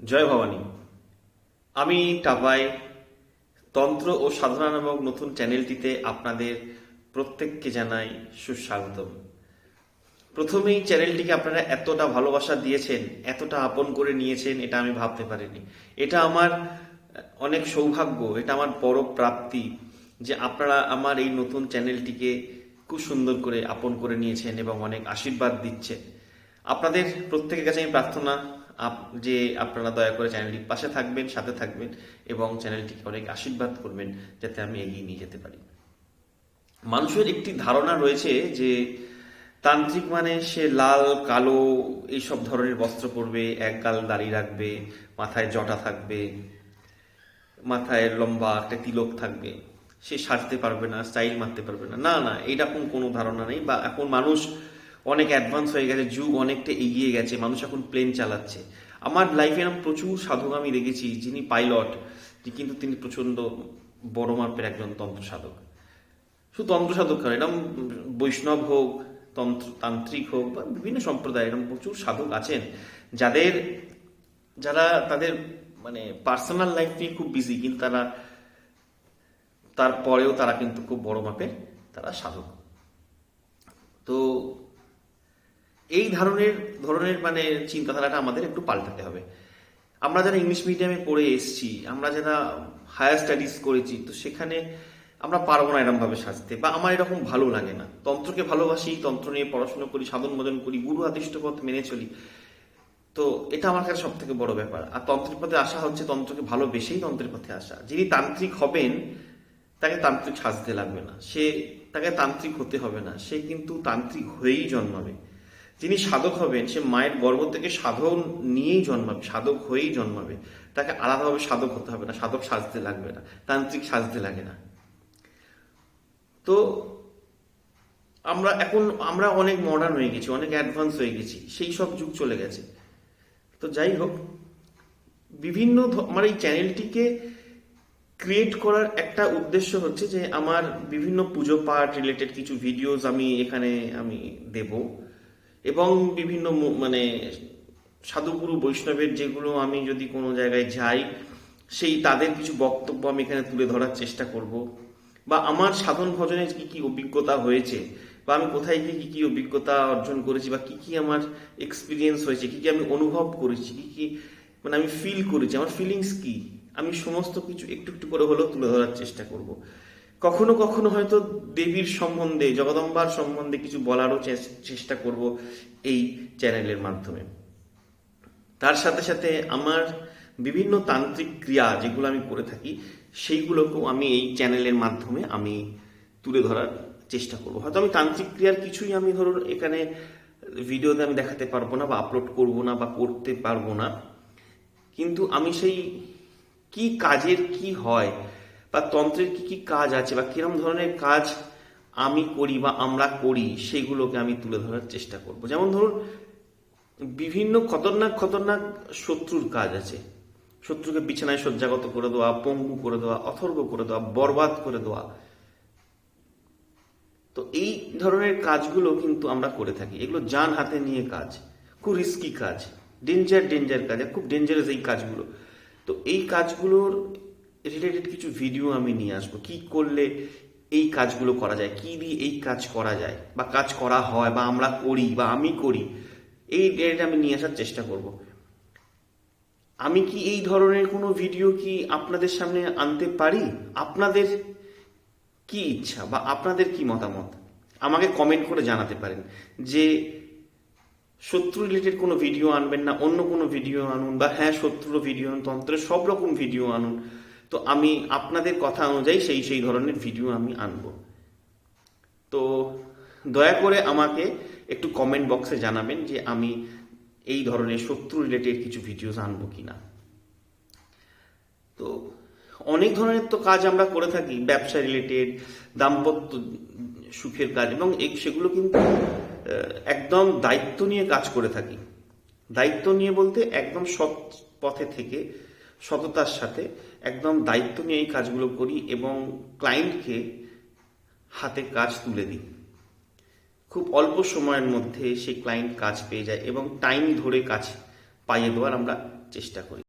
জয় ভবানী। আমি টাবাই তন্ত্র ও সাধনা নামক নতুন চ্যানেলটিতে আপনাদের প্রত্যেককে জানাই সুস্বাগতম। প্রথমেই চ্যানেলটিকে আপনারা এতটা ভালোবাসা দিয়েছেন, এতটা আপন করে নিয়েছেন, এটা আমি ভাবতে পারিনি। এটা আমার অনেক সৌভাগ্য, এটা আমার বড় প্রাপ্তি যে আপনারা আমার এই নতুন চ্যানেলটিকে খুব সুন্দর করে আপন করে নিয়েছেন এবং অনেক আশীর্বাদ দিচ্ছেন। আপনাদের প্রত্যেকের কাছে আমি প্রার্থনা আপ- যে আপনারা দয়া করে চ্যানেলটির পাশে থাকবেন, সাথে থাকবেন এবং চ্যানেলটিকে অনেক আশীর্বাদ করবেন যাতে আমি এগিয়ে নিয়ে যেতে পারি। মানুষের একটি ধারণা রয়েছে যে তান্ত্রিক মানে সে লাল, কালো এইসব ধরনের বস্ত্র পরবে, এক গাল দাড়ি রাখবে, মাথায় জটা থাকবে, মাথায় লম্বা একটা তিলক থাকবে। সে সাজতে পারবে না, স্টাইল মারতে পারবে না। না না এরকম কোনো ধারণা নেই বা এখন মানুষ অনেক অ্যাডভান্স হয়ে গেছে, যুগ অনেকটা এগিয়ে গেছে, মানুষ এখন প্লেন চালাচ্ছে। আমার লাইফে এরকম প্রচুর সাধক আমি দেখেছি, যিনি পাইলট কিন্তু তিনি প্রচণ্ড বড় মাপের একজন তন্ত্র সাধক। শুধু তন্ত্র সাধক কেন এরকম বৈষ্ণব হোক, তন্ত্র, তান্ত্রিক হোক, বা বিভিন্ন সম্প্রদায় এরকম প্রচুর সাধক আছেন, যাদের, যারা তাদের মানে পার্সোনাল লাইফ নিয়ে খুব বিজি কিন্তু তারা, তারপরেও তারা কিন্তু খুব বড় মাপের তারা সাধক। তো এই ধরনের ধরনের মানে চিন্তাধারাটা আমাদের একটু পাল্টাতে হবে। আমরা যারা ইংলিশ মিডিয়ামে পড়ে এসেছি, আমরা যারা হায়ার স্টাডিজ করেছি, তো সেখানে আমরা পারব না এরকম ভাবে সাজতে বা আমার এরকম ভালো লাগে না। তন্ত্রকে ভালোবাসি, তন্ত্র নিয়ে পড়াশোনা করি, সাধন ভজন করি, গুরু আদিষ্ট পথ মেনে চলি। তো এটা আমার কাছে সব থেকে বড় ব্যাপার। আর তন্ত্রের পথে আসা হচ্ছে তন্ত্রকে ভালোবেসেই তন্ত্রের পথে আসা। যিনি তান্ত্রিক হবেন, তাকে তান্ত্রিক সাজতে লাগবে না। সে, তাকে তান্ত্রিক হতে হবে না। সে কিন্তু তান্ত্রিক হয়েই জন্মাবে। যিনি সাধক হবেন, সে মায়ের গর্ভ থেকে সাধক নিয়েই জন্মাবে, সাধক হয়েই জন্মাবে। তাকে আলাদাভাবে সাধক হতে হবে না, সাধক সাজতে লাগবে না, তান্ত্রিক সাজতে লাগে না। তো আমরা এখন, আমরা অনেক মডার্ন হয়ে গেছি, অনেক অ্যাডভান্স হয়ে গেছি, সেই সব যুগ চলে গেছে। তো যাই হোক, বিভিন্ন আমার এই চ্যানেলটিকে ক্রিয়েট করার একটা উদ্দেশ্য হচ্ছে যে, আমার বিভিন্ন পুজো পাঠ রিলেটেড কিছু ভিডিওস আমি এখানে, আমি দেব। এবং বিভিন্ন মানে সাধুগুরু বৈষ্ণবের যেগুলো আমি যদি কোনো জায়গায় যাই, সেই তাদের কিছু বক্তব্য আমি এখানে তুলে ধরার চেষ্টা করব। বা আমার সাধন ভজনে কি কি অভিজ্ঞতা হয়েছে? বা আমি কোথায় গিয়ে কী কী অভিজ্ঞতা অর্জন করেছি? বা কি কি আমার এক্সপিরিয়েন্স হয়েছে? কি কি আমি অনুভব করেছি? কি কি মানে আমি ফিল করেছি? আমার ফিলিংস কি? আমি সমস্ত কিছু একটু একটু করে হলেও তুলে ধরার চেষ্টা করব। কখনো কখনো হয়তো দেবীর সম্বন্ধে, জগদম্বার সম্বন্ধে কিছু বলারও চেষ্টা করব এই চ্যানেলের মাধ্যমে। তার সাথে সাথে আমার বিভিন্ন তান্ত্রিক ক্রিয়া যেগুলো আমি করে থাকি, সেইগুলোকেও আমি এই চ্যানেলের মাধ্যমে আমি তুলে ধরার চেষ্টা করব। হয়তো আমি তান্ত্রিক ক্রিয়ার কিছুই আমি ধরুন এখানে ভিডিওতে আমি দেখাতে পারব না বা আপলোড করব না বা করতে পারব না। কিন্তু আমি সেই কি কাজের কি হয় বা তন্ত্রের কি কি কাজ আছে বা কিরম ধরনের কাজ আমি করি বা আমরা করি, সেগুলোকে আমি তুলে ধরার চেষ্টা করব। যেমন ধরুন, বিভিন্ন খতরনাক খতরনাক শত্রুর কাজ আছে। শত্রুকে বিছানায় শয্যাগত করে দেওয়া, পঙ্গু করে দেওয়া অথর্ব করে দেওয়া, বরবাদ করে দেওয়া। তো এই ধরনের কাজগুলো কিন্তু আমরা করে থাকি। এগুলো যান হাতে নিয়ে কাজ, খুব রিস্কি কাজ ডেঞ্জার ডেঞ্জার কাজ, খুব ডেঞ্জারাস এই কাজগুলো। তো এই কাজগুলোর রিলেটেড কিছু ভিডিও আমি নিয়ে আসব। কি করলে এই কাজগুলো করা যায়? কি দিয়ে এই কাজ করা যায়? বা কাজ করা হয় বা আমরা করি বা আমি করি, এই রিলেটেড আমি নিয়ে আসার চেষ্টা করব। আমি কি এই ধরনের কোনো ভিডিও কি আপনাদের সামনে আনতে পারি? আপনাদের কি ইচ্ছা বা আপনাদের কি মতামত? আমাকে কমেন্ট করে জানাতে পারেন যে শত্রু রিলেটেড কোনো ভিডিও আনবেন না, অন্য কোনো ভিডিও আনুন বা হ্যাঁ শত্রুর ভিডিও আনুন, তন্ত্রের সব রকম ভিডিও আনুন। তো আমি আপনাদের কথা অনুযায়ী সেই সেই ধরনের ভিডিও আমি আনব। তো দয়া করে আমাকে একটু কমেন্ট বক্সে জানাবেন যে আমি এই ধরনের শত্রু রিলেটেড কিছু ভিডিওস আনব কিনা। তো অনেক ধরনের তো কাজ আমরা করে থাকি, ব্যবসা রিলেটেড দাম্পত্য সুখের কাজ এবং এই সেগুলো কিন্তু একদম দায়িত্ব নিয়ে কাজ করে থাকি। দায়িত্ব নিয়ে বলতে একদম সৎ পথে থেকে সততার সাথে একদম দায়িত্ব নিয়ে এই কাজগুলো করি এবং ক্লায়েন্টকে হাতে কাজ তুলে দিই। খুব অল্প সময়ের মধ্যে সেই ক্লায়েন্ট কাজ পেয়ে যায় এবং টাইম ধরে কাজ পাইয়ে দেওয়ার আমরা চেষ্টা করি।